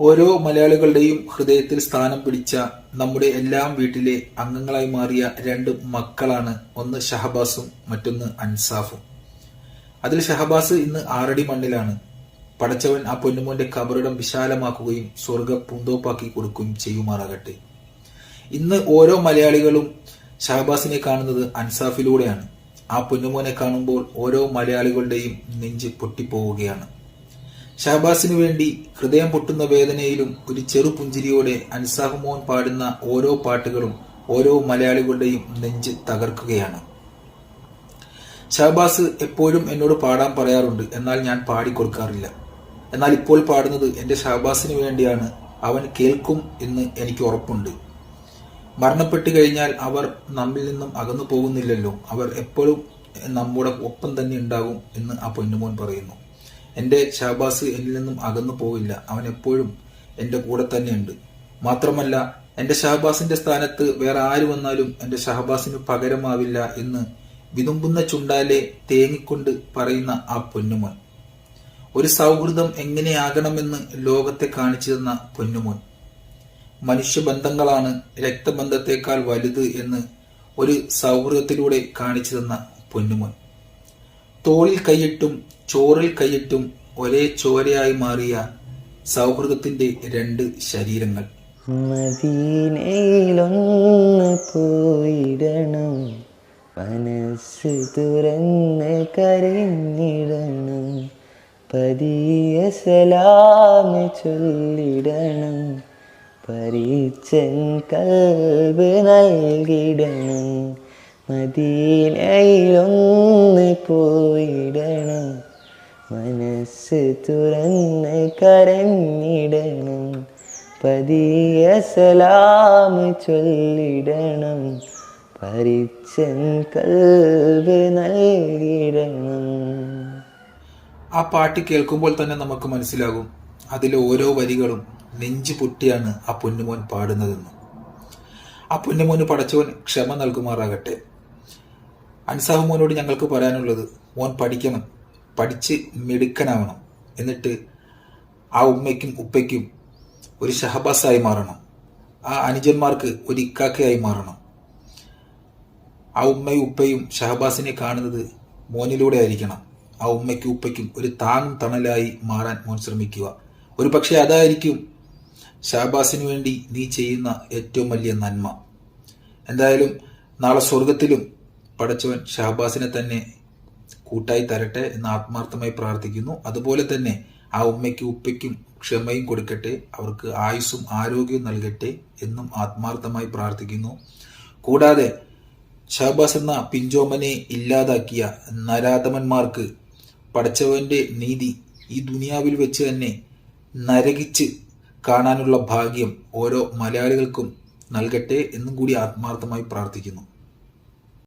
ഓരോ മലയാളികളുടെയും ഹൃദയത്തിൽ സ്ഥാനം പിടിച്ച നമ്മുടെ എല്ലാം വീട്ടിലെ അംഗങ്ങളായി മാറിയ രണ്ട് മക്കളാണ് ഒന്ന് ഷഹബാസും മറ്റൊന്ന് അൻസാഫും. അതിൽ ഷഹബാസ് ഇന്ന് ആറടി മണ്ണിലാണ്. പടച്ചവൻ ആ പൊന്നുമോന്റെ കബറിടം വിശാലമാക്കുകയും സ്വർഗ പൂന്തോപ്പാക്കി കൊടുക്കുകയും ചെയ്യുമാറാകട്ടെ. ഇന്ന് ഓരോ മലയാളികളും ഷഹബാസിനെ കാണുന്നത് അൻസാഫിലൂടെയാണ്. ആ പൊന്നുമോനെ കാണുമ്പോൾ ഓരോ മലയാളികളുടെയും നെഞ്ച് പൊട്ടിപ്പോവുകയാണ്. ഷഹബാസിനു വേണ്ടി ഹൃദയം പൊട്ടുന്ന വേദനയിലും ഒരു ചെറു പുഞ്ചിരിയോടെ അൻസാഹുമോൻ മോൻ പാടുന്ന ഓരോ പാട്ടുകളും ഓരോ മലയാളികളുടെയും നെഞ്ച് തകർക്കുകയാണ്. ഷഹബാസ് എപ്പോഴും എന്നോട് പാടാൻ പറയാറുണ്ട്. എന്നാൽ ഞാൻ പാടിക്കൊടുക്കാറില്ല. എന്നാൽ ഇപ്പോൾ പാടുന്നത് എന്റെ ഷഹബാസിന് വേണ്ടിയാണ്. അവൻ കേൾക്കും എന്ന് എനിക്ക് ഉറപ്പുണ്ട്. മരണപ്പെട്ടു കഴിഞ്ഞാൽ അവർ നമ്മിൽ നിന്നും അകന്നു പോകുന്നില്ലല്ലോ. അവർ എപ്പോഴും നമ്മുടെ ഒപ്പം തന്നെ ഉണ്ടാകും എന്ന് ആ പൊന്നുമോൻ പറയുന്നു. എന്റെ ഷഹബാസ് എന്നിൽ നിന്നും അകന്നു പോവില്ല. അവൻ എപ്പോഴും എന്റെ കൂടെ തന്നെയുണ്ട്. മാത്രമല്ല എന്റെ ഷഹബാസിന്റെ സ്ഥാനത്ത് വേറെ ആര് വന്നാലും എന്റെ ഷഹബാസിന് പകരമാവില്ല എന്ന് വിതുമ്പുന്ന ചുണ്ടാലെ തേങ്ങിക്കൊണ്ട് പറയുന്ന ആ പൊന്നുമോൻ. ഒരു സൗഹൃദം എങ്ങനെയാകണമെന്ന് ലോകത്തെ കാണിച്ചു തന്ന പൊന്നുമോൻ. മനുഷ്യബന്ധങ്ങളാണ് രക്തബന്ധത്തെക്കാൾ വലുത് എന്ന് ഒരു സൗഹൃദത്തിലൂടെ കാണിച്ചു തന്ന പൊന്നുമോൻ. തോളിൽ കൈയിട്ടും ചോറിൽ കൈയിട്ടും ഒരേ ചോരയായി മാറിയ സൗഹൃദത്തിന്റെ രണ്ട് ശരീരങ്ങൾ. മദീനയിലൊന്ന് പോയിടണം. മനസ്സ് തുറന്ന് കരഞ്ഞിടണം. പതിയ സലാമ് ചൊല്ലിടണം. പരീച്ചൻ കൽബ് നൽകിടണം. മദീനയിലൊന്ന് പോയിടണം. മനസ്സ് തുറന്ന് കരഞ്ഞിടണം. പതിയ സലാം ചൊല്ലിടണം. പരിച്ചൻ കൽവ് നൽകിടണം. ആ പാട്ട് കേൾക്കുമ്പോൾ തന്നെ നമുക്ക് മനസ്സിലാകും. അതിലെ ഓരോ വരികളും നെഞ്ചു പൊട്ടിയാണ് ആ പൊന്നുമോൻ പാടുന്നതെന്ന്. ആ പൊന്നുമോന് പഠിച്ചവൻ ക്ഷമ നൽകുമാറാകട്ടെ. അൻസാഹ് മോനോട് ഞങ്ങൾക്ക് പറയാനുള്ളത് മോൻ പഠിക്കണം. പഠിച്ച് മിടുക്കനാവണം. എന്നിട്ട് ആ ഉമ്മയ്ക്കും ഉപ്പയ്ക്കും ഒരു ഷഹബാസായി മാറണം. ആ അനുജന്മാർക്ക് ഒരു ഇക്കാക്കയായി മാറണം. ആ ഉമ്മയും ഉപ്പയും ഷഹബാസിനെ കാണുന്നത് മോനിലൂടെ ആയിരിക്കണം. ആ ഉമ്മയ്ക്കും ഉപ്പയ്ക്കും ഒരു താങ്ങും തണലായി മാറാൻ മോൻ ശ്രമിക്കുക. ഒരു പക്ഷേ അതായിരിക്കും ഷഹബാസിന് വേണ്ടി നീ ചെയ്യുന്ന ഏറ്റവും വലിയ നന്മ. എന്തായാലും നാളെ സ്വർഗത്തിലും പടച്ചവൻ ഷഹബാസിനെ തന്നെ കൂട്ടായി തരട്ടെ എന്ന് ആത്മാർത്ഥമായി പ്രാർത്ഥിക്കുന്നു. അതുപോലെ തന്നെ ആ ഉമ്മയ്ക്കും ഉപ്പയ്ക്കും ക്ഷമയും കൊടുക്കട്ടെ. അവർക്ക് ആയുസ്സും ആരോഗ്യവും നൽകട്ടെ എന്നും ആത്മാർത്ഥമായി പ്രാർത്ഥിക്കുന്നു. കൂടാതെ ഷഹബാസ് എന്ന പിഞ്ചോമനെ ഇല്ലാതാക്കിയ നരാധമന്മാർക്ക് പടച്ചവന്റെ നീതി ഈ ദുനിയാവിൽ വെച്ച് തന്നെ നരകിച്ച് കാണാനുള്ള ഭാഗ്യം ഓരോ മലയാളികൾക്കും നൽകട്ടെ എന്നും കൂടി ആത്മാർത്ഥമായി പ്രാർത്ഥിക്കുന്നു.